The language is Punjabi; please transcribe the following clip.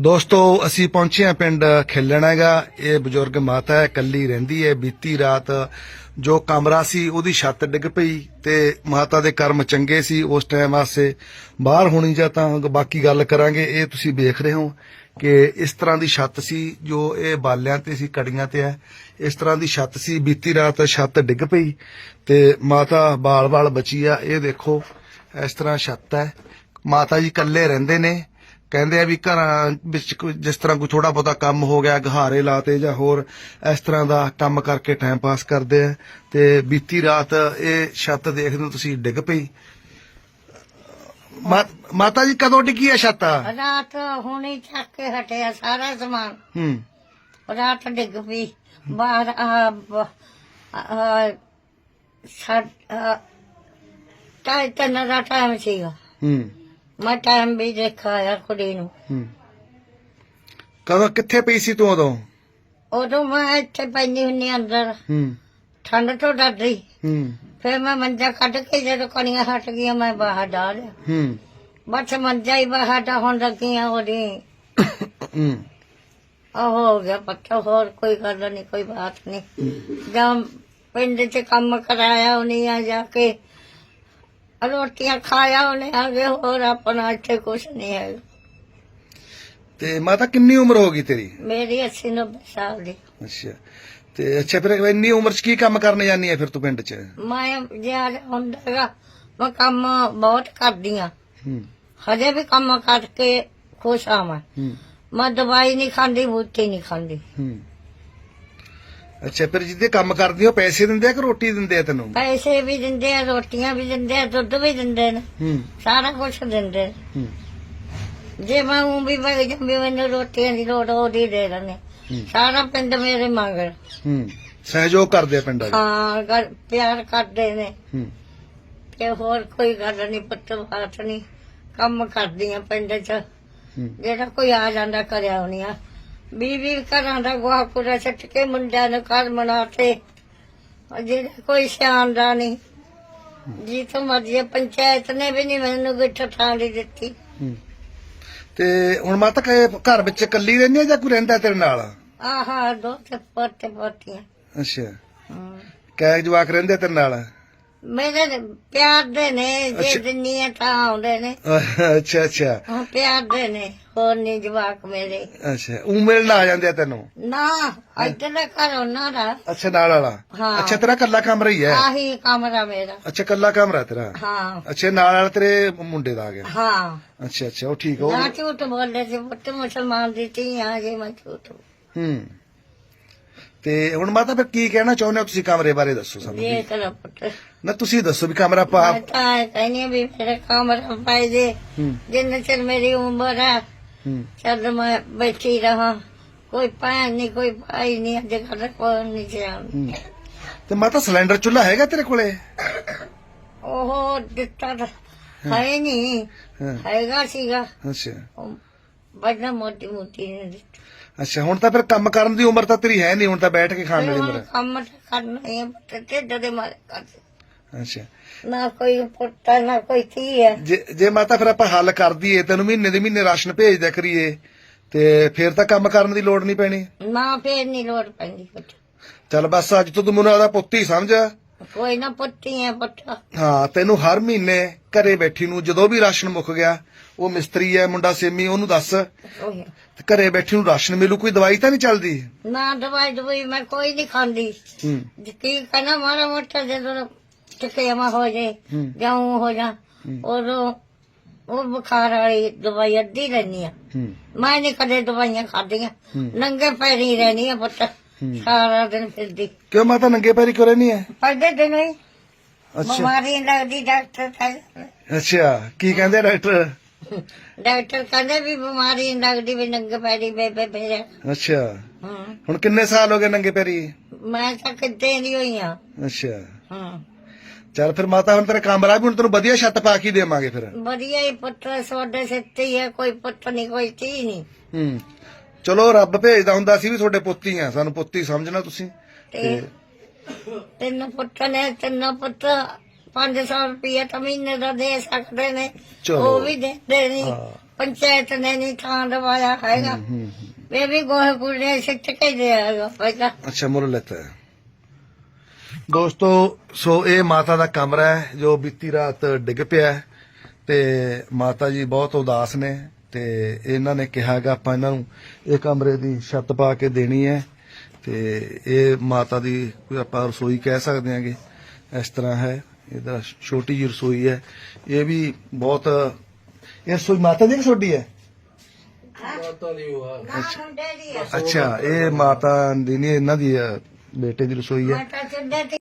ਦੋਸਤੋ, ਅਸੀਂ ਪਹੁੰਚੇ ਹਾਂ ਪਿੰਡ ਖਿੱਲਣ ਹੈਗਾ ਇਹ ਬਜ਼ੁਰਗ ਮਾਤਾ ਹੈ ਕੱਲੀ ਰਹਿੰਦੀ ਹੈ। ਬੀਤੀ ਰਾਤ ਜੋ ਕਮਰਾ ਸੀ, ਉਹਦੀ ਛੱਤ ਡਿੱਗ ਪਈ ਤੇ ਮਾਤਾ ਦੇ ਕਰਮ ਚੰਗੇ ਸੀ। ਉਸ ਟਾਈਮ ਵਾਸਤੇ ਬਾਹਰ ਹੋਣੀ ਜਾਂ ਤਾਂ ਬਾਕੀ ਗੱਲ ਕਰਾਂਗੇ। ਇਹ ਤੁਸੀਂ ਵੇਖ ਰਹੇ ਹੋ ਕਿ ਇਸ ਤਰ੍ਹਾਂ ਦੀ ਛੱਤ ਸੀ, ਜੋ ਇਹ ਬਾਲਿਆਂ ਤੇ ਸੀ, ਕੜੀਆਂ ਤੇ ਹੈ। ਇਸ ਤਰ੍ਹਾਂ ਦੀ ਛੱਤ ਸੀ, ਬੀਤੀ ਰਾਤ ਛੱਤ ਡਿੱਗ ਪਈ ਤੇ ਮਾਤਾ ਬਾਲ-ਬਾਲ ਬਚੀ ਆ। ਇਹ ਦੇਖੋ, ਇਸ ਤਰ੍ਹਾਂ ਛੱਤ ਹੈ। ਮਾਤਾ ਜੀ ਇਕੱਲੇ ਰਹਿੰਦੇ ਨੇ। ਕਹਿੰਦੇ ਆ ਵੀ ਘਰਾਂ ਵਿੱਚ ਕੋਈ ਜਿਸ ਤਰ੍ਹਾਂ ਕੋਈ ਥੋੜਾ ਬਹੁਤਾ ਕੰਮ ਹੋ ਗਿਆ ਗਹਾਰੇ ਲਾਤੇ ਜਾਂ ਹੋਰ ਇਸ ਤਰ੍ਹਾਂ ਦਾ ਕੰਮ ਕਰਕੇ ਟਾਈਮ ਪਾਸ ਕਰਦੇ ਆ। ਤੇ ਬੀਤੀ ਰਾਤ ਇਹ ਛੱਤ ਦੇਖਦੇ ਹੋ ਤੁਸੀਂ ਡਿੱਗ ਪਈ। ਮਾ- ਮਾਤਾ ਜੀ ਕਦੋਂ ਡਿੱਗੀ ਹੈ ਛੱਤ? ਰਾਤ ਹੁਣੇ ਚੱਕ ਕੇ ਹਟਿਆ ਸਾਰਾ ਸਮਾਨ। ਹੂੰ। ਰਾਤ ਡਿੱਗ ਪਈ। ਬਾਹਰ ਆ ਬ- ਆ ਸਾਡਾ ਟਾਈ ਤਿੰਨ ਦਾ ਟਾਈਮ ਸੀਗਾ। ਹੂੰ। ਮੈਂ ਟਾਈਮ ਵੀ ਦੇਖਿਆ ਆ ਕੁੜੀ ਨੂੰ। ਹੂੰ। ਕਦੋਂ ਕਿੱਥੇ ਪਈ ਸੀ ਤੂੰ ਉਦੋਂ? ਉਦੋਂ ਮੈਂ ਇੱਥੇ ਪੈਂਦੀ ਹੁੰਨੀ ਅੰਦਰ। ਹੂੰ। ਠੰਡ ਤੋਂ ਡਰਦੀ। ਹੂੰ। ਫਿਰ ਮੈਂ ਮੰਜਾ ਕੱਢ ਕੇ ਜਦੋਂ ਕਣੀਆਂ ਹਟ ਗਈਆਂ ਮੈਂ ਬਾਹਰ ਡਾਲਿਆ ਹੂੰ। ਬਸ ਮੰਜਾ ਹੀ ਬਾਹਰ ਦਾ ਹੁਣ ਲੱਗੀਆਂ ਉਹਦੀ। ਹੂੰ। ਉਹ ਹੋ ਗਿਆ ਪੱਕਾ ਹੋਰ ਕੋਈ ਗੱਲ ਨਹੀਂ ਕੋਈ ਬਾਤ ਨਹੀਂ। ਜਦ ਪਿੰਡ 'ਚ ਕੰਮ ਕਰਾਇਆ ਉਹਨੇ ਆ ਜਾ ਕੇ ਰੋਟੀਆਂ ਖਾਇਆ ਉਹਨੇ ਆਗੇ ਹੋਰ ਆਪਣਾ ਇੱਥੇ ਕੁਛ ਨਹੀਂ ਹੈ ਤੇ ਮਾਤਾ ਕਿੰਨੀ ਉਮਰ ਹੋ ਗਈ ਤੇਰੀ? ਮੇਰੀ 80 90 ਸਾਲ ਦੀ। ਅੱਛਾ। ਤੇ ਅੱਛਾ ਫਿਰ ਇੰਨੀ ਉਮਰ 'ਚ ਕੀ ਕੰਮ ਕਰਨ ਜਾਂਦੀ ਹੈ ਫਿਰ ਤੂੰ ਪਿੰਡ 'ਚ? ਮੈਂ ਜ਼ਿਆਦਾ ਹੁੰਦਾਗਾ ਮੈਂ ਕੰਮ ਬਹੁਤ ਕਰਦੀ ਆ। ਹਜੇ ਵੀ ਕੰਮ ਕਰਕੇ ਖੁਸ਼ ਆ ਮੈਂ। ਮੈਂ ਦਵਾਈ ਨਹੀਂ ਖਾਂਦੀ ਬੂਟੀ ਨਹੀਂ ਖਾਂਦੀ। ਅੱਛਾ ਫਿਰ ਜਿੱਦੇ ਕੰਮ ਕਰਦੀ ਹੋ ਪੈਸੇ ਦਿੰਦੇ ਆ ਕਿ ਰੋਟੀ ਦਿੰਦੇ ਆ ਤੈਨੂੰ? ਪੈਸੇ ਵੀ ਦਿੰਦੇ ਆ ਰੋਟੀਆਂ ਵੀ ਦਿੰਦੇ ਆ ਦੁੱਧ ਵੀ ਦਿੰਦੇ ਨੇ। ਹੂੰ। ਸਾਰਾ ਕੁਝ ਦਿੰਦੇ ਨੇ। ਹੂੰ। ਜੇ ਮੈਂ ਉਹ ਵੀ ਵਗ ਜੰਮੀ ਮੈਨੂੰ ਰੋਟੀਆਂ ਦੀ ਲੋੜ ਉਹਦੀ ਦੇ ਦਿੰਦੇ। ਹੂੰ। ਸਾਰਾ ਪਿੰਡ ਮੇਰੇ ਮਗਰ ਹੂੰ। ਸਹਿਯੋਗ ਕਰਦੇ ਆ ਪਿੰਡਾਂ ਹਾਂ ਕਰ- ਪਿਆਰ ਕਰਦੇ ਨੇ। ਹੂੰ। ਤੇ ਹੋਰ ਕੋਈ ਗੱਲ ਨਹੀਂ ਪੁੱਤ ਬਾਤ ਨਹੀਂ ਕੰਮ ਕਰਦੀਆਂ ਪਿੰਡ 'ਚ। ਹੂੰ। ਜਿਹੜਾ ਕੋਈ ਆ ਜਾਂਦਾ ਕਰਿਆ ਹੋਣੀਆਂ ਵੀ ਵੀ ਘਰਾਂ ਦਾ ਗੋਹਾ ਕੂੜਾ ਛੱਟ ਕੇ ਮੁੰਡਿਆਂ ਨੂੰ ਘਰ ਮਨਾਤੇ ਜਿਹੜਾ ਕੋਈ ਸਿਆਣਦਾ ਨਹੀਂ। ਜੀ ਤੋਂ ਮਰਜ਼ੀ ਪੰਚਾਇਤ ਨੇ ਵੀ ਨਹੀਂ ਮੈਨੂੰ ਗਿੱਠ ਥਾਂ ਦੀ ਦਿੱਤੀ। ਹੂੰ। ਤੇ ਹੁਣ ਮਾਤਾ ਕਹੇ ਘਰ ਵਿੱਚ ਇਕੱਲੀ ਰਹਿੰਦੀ ਆ ਜਾਂ ਕੋਈ ਰਹਿੰਦਾ ਤੇਰੇ ਨਾਲ? ਆਹਾ ਦੋ ਤੇ ਪੋਤੇ ਪੋਤੀਆਂ। ਅੱਛਾ। ਹਮ। ਕੈ ਜਵਾਕ ਰਹਿੰਦੇ ਤੇਰੇ ਨਾਲ? ਮੇਰੇ ਪਿਆਰ ਦੇ ਨੇ ਜੇ ਅੱਛਾ। ਤਾਂ ਆਉਂਦੇ ਨੇ। ਅੱਛਾ ਅੱਛਾ। ਹਾਂ ਪਿਆਰ ਦੇ ਨੇ ਹੋਰ ਨਹੀਂ ਜਵਾਕ ਮੇਰੇ। ਅੱਛਾ ਉਹ ਮਿਲਣ ਆ ਜਾਂਦੇ ਆ ਤੈਨੂੰ? ਨਾ ਇੱਧਰ ਦਾ ਘਰ ਉਹਨਾਂ ਦਾ। ਅੱਛਾ ਨਾਲ ਵਾਲਾ? ਹਾਂ। ਅੱਛਾ ਤੇਰਾ ਕੱਲਾ ਕਮਰਾ ਹੀ ਹੈ? ਆਹੀ ਕਮਰਾ ਮੇਰਾ। ਅੱਛਾ ਕੱਲਾ ਕਮਰਾ ਤੇਰਾ? ਹਾਂ। ਅੱਛਾ ਨਾਲ ਵਾਲਾ ਤੇਰੇ ਮੁੰਡੇ ਦਾ ਆ ਗਿਆ? ਹਾਂ। ਅੱਛਾ ਅੱਛਾ ਉਹ ਠੀਕ ਹੋ ਨਾ ਝੂਠ ਬੋਲਦੇ ਸੀ ਪੁੱਤ ਮੁਸਲਮਾਨ ਦੀ ਧੀ ਆ ਜੇ ਮੈਂ ਝੂਠ ਹੂੰ। ਤੇ ਹੁਣ ਮਾਤਾ ਫਿਰ ਕੀ ਕਹਿਣਾ ਚਾਹੁੰਦੇ ਹੋ ਤੁਸੀਂ ਕਮਰੇ ਬਾਰੇ ਦੱਸੋ ਸਾਨੂੰ ਕਰ ਪੁੱਤ ਨਾ ਤੁਸੀਂ ਦੱਸੋ ਵੀ ਕਮਰਾ ਪਾ ਮੈਂ ਤਾਂ ਕਹਿੰਦੀ ਹਾਂ ਵੀ ਮੇਰੇ ਕਮਰਾ ਪਾਈ ਦੇ। ਹੂੰ। ਜਿੰਨੇ ਚਿਰ ਮੇਰੀ ਉਮਰ ਹੂੰ। ਚੱਲ ਮੈਂ ਬੈਠੀ ਰਹਾ। ਕੋਈ ਭੈਣ ਨਹੀਂ ਕੋਈ ਭਾਈ ਨਹੀਂ ਅੱਜ ਕੱਲ੍ਹ ਕੋਈ ਨਹੀਂ ਜਾਣ ਹੂੰ। ਤੇ ਮਾਤਾ ਸਿਲੰਡਰ ਚੁੱਲ੍ਹਾ ਹੈਗਾ ਤੇਰੇ ਕੋਲੇ? ਉਹ ਦਿੱਤਾ ਤਾਂ ਹੈ। ਨਹੀਂ ਹਾਂ। ਹੈਗਾ ਸੀਗਾ। ਅੱਛਾ। ਉਹ ਬੜਾ ਮੋਟੀ ਮੋਟੀ ਨੇ ਦਿੱਤੀ ਅੱਛਾ ਹੁਣ ਤਾਂ ਫਿਰ ਕੰਮ ਕਰਨ ਦੀ ਉਮਰ ਤਾਂ ਤੇਰੀ ਹੈ ਨਹੀਂ ਹੁਣ ਤਾਂ ਬੈਠ ਕੇ ਖਾਣ ਵਾਲੀ ਉਮਰ ਹੈ। ਕੰਮ ਤਾਂ ਕਰਨਾ ਹੀ ਹੈ ਪੁੱਤ ਢਿੱਡ ਦੇ ਮਾਰੇ ਅੱਛਾ। ਨਾ ਕੋਈ ਪੁੱਤਾ ਨਾ ਕੋਈ ਕੀ ਹੈ। ਜੇ ਜੇ ਮਾਤਾ ਫਿਰ ਆਪਾਂ ਹੱਲ ਕਰ ਦਈਏ ਤੈਨੂੰ ਮਹੀਨੇ ਦੇ ਮਹੀਨੇ ਰਾਸ਼ਨ ਭੇਜਦਿਆ ਕਰੀਏ ਤੇ ਫਿਰ ਤਾਂ ਕੰਮ ਕਰਨ ਦੀ ਲੋੜ ਨਹੀਂ ਪੈਣੀ। ਨਾ ਫੇਰ ਨਹੀਂ ਲੋੜ ਪੈਂਦੀ ਪੁੱਤ। ਚੱਲ ਬਸ ਅੱਜ ਤੋਂ ਤੂੰ ਮੈਨੂੰ ਆਦਾ ਪੁੱਤ ਹੀ ਸਮਝ। ਕੋਈ ਨਾ ਪੁੱਤੀ ਹੈ ਪੁੱਤ। ਹਾਂ ਤੈਨੂੰ ਹਰ ਮਹੀਨੇ ਘਰੇ ਬੈਠੀ ਨੂੰ ਜਦੋਂ ਵੀ ਰਾਸ਼ਨ ਮੁੱਕ ਗਿਆ ਉਹ ਮਿਸਤਰੀ ਹੈ ਮੁੰਡਾ ਸੇਮੀ ਉਹਨੂੰ ਦੱਸ। ਉਹੀ। ਤੇ ਘਰੇ ਬੈਠੀ ਨੂੰ ਰਾਸ਼ਨ ਮਿਲੂ ਕੋਈ ਦਵਾਈ ਤਾਂ ਨਹੀਂ ਚੱਲਦੀ? ਨਾ ਦਵਾਈ ਦਵਾਈ ਮੈਂ ਕੋਈ ਨਹੀਂ ਖਾਂਦੀ। ਹੂੰ। ਕੀ ਕਹਣਾ ਮਾਰਾ ਮੋਟਾ ਜਦੋਂ ਟਕੇਮਾ ਹੋ ਜੇ ਹੂੰ। ਹੋ ਜਾ ਉਦੋਂ ਉਹ ਬੁਖਾਰ ਵਾਲੀ ਦਵਾਈ ਅੱਧੀ ਲੈਣੀ ਆ। ਹੂੰ। ਮੈਂ ਨਹੀਂ ਕਦੇ ਦਵਾਈਆਂ ਖਾਧੀਆਂ। ਹੂੰ। ਨੰਗੇ ਪੈਰੀ ਰਹਿਣੀ ਆ ਪੁੱਤ। ਸਾਰਾ ਦਿਨ ਫਿਰਦੀ। ਕਿਉਂ ਮਾਤਾ ਨੰਗੇ ਪੈਰੀ ਕਿਉਂ ਰਹਿੰਦੀ ਹੈ ਪੜਦੇ ਦਿਨ ਹੀ ਅੱਛਾ। ਬਿਮਾਰੀ ਲੱਗਦੀ ਡਾਕਟਰ ਕਹਿੰਦੇ ਅੱਛਾ ਕੀ ਕਹਿੰਦੇ ਡਾਕਟਰ? ਡਾਕਟਰ ਕਹਿੰਦੇ ਵੀ ਬਿਮਾਰੀ ਨੀ ਲੱਗਦੀ ਵੀ ਨੰਗੇ ਪੈਰੀ ਬੇਬੇ ਫੇਰ ਅੱਛਾ। ਹਾਂ। ਹੁਣ ਕਿੰਨੇ ਸਾਲ ਹੋ ਗਏ ਨੰਗੇ ਪੈਰੀ? ਮੈਂ ਤਾਂ ਕਿਤੇ ਨਹੀਂ ਹੋਈ ਆ। ਅੱਛਾ। ਹਾਂ। ਚੱਲ ਫਿਰ ਮਾਤਾ ਹੁਣ ਤੇਰਾ ਕਮਰਾ ਵੀ ਹੁਣ ਤੈਨੂੰ ਵਧੀਆ ਛੱਤ ਪਾ ਕੇ ਹੀ ਦੇਵਾਂਗੇ ਫਿਰ। ਵਧੀਆ ਹੀ ਪੁੱਤ ਸੋਡੇ ਸਿੱਤੇ ਹੀ ਹੈ ਕੋਈ ਪੁੱਤ ਨਹੀਂ ਕੋਈ ਧੀ ਨਹੀਂ ਹੂੰ। ਚਲੋ ਰੱਬ ਭੇਜਦਾ ਹੁੰਦਾ ਸੀ ਵੀ ਤੁਹਾਡੇ ਪੁੱਤ ਆ ਸਾਨੂੰ ਪੁੱਤ ਸਮਝਣਾ ਤੁਸੀਂ। ਤੇ ਤਿੰਨ ਪੁੱਤ ਨੇ ਤਿੰਨ ਪੁੱਤ 500 ਰੁਪਏ ਤਾਂ ਮਹੀਨੇ ਦਾ ਦੇ ਸਕਦੇ ਨੇ। ਉਹ ਵੀ ਦਿੰਦੇ ਨਹੀਂ। ਪੰਚਾਇਤ ਨੇ ਨਹੀਂ ਥਾਂ ਦਵਾਇਆ ਹੈਗਾ। ਵੇ ਵੀ ਗੋਹੇ ਕੂੜੇ ਸਿੱਟ ਕੇ ਦੇ ਪਹਿਲਾਂ। ਅੱਛਾ ਮੁੱਲ ਲੈਤਾ ਹੈ ਦੋਸਤੋ ਸੋ ਇਹ ਮਾਤਾ ਦਾ ਕਮਰਾ ਹੈ ਜੋ ਬੀਤੀ ਰਾਤ ਡਿੱਗ ਪਿਆ ਹੈ। ਤੇ ਮਾਤਾ ਜੀ ਬਹੁਤ ਉਦਾਸ ਨੇ ਤੇ ਇਹਨਾਂ ਨੇ ਕਿਹਾਗਾ ਆਪਾਂ ਇਹਨਾਂ ਨੂੰ ਇਹ ਕਮਰੇ ਦੀ ਛੱਤ ਪਾ ਕੇ ਦੇਣੀ ਹੈ। ਤੇ ਇਹ ਮਾਤਾ ਦੀ ਕੋਈ ਆਪਾਂ ਰਸੋਈ ਕਹਿ ਸਕਦੇ ਹਾਂਗੇ ਇਸ ਤਰ੍ਹਾਂ ਹੈ। ਇਹਦਾ ਛੋਟੀ ਜਿਹੀ ਰਸੋਈ ਹੈ। ਇਹ ਵੀ ਬਹੁਤ ਇਹ ਰਸੋਈ ਮਾਤਾ ਦੀ ਛੋਟੀ ਹੈ? ਅੱਛਾ ਇਹ ਮਾਤਾ ਦੀ ਨਹੀਂ ਇਹਨਾਂ ਦੀ ਬੇਟੇ ਦੀ ਰਸੋਈ ਹੈ।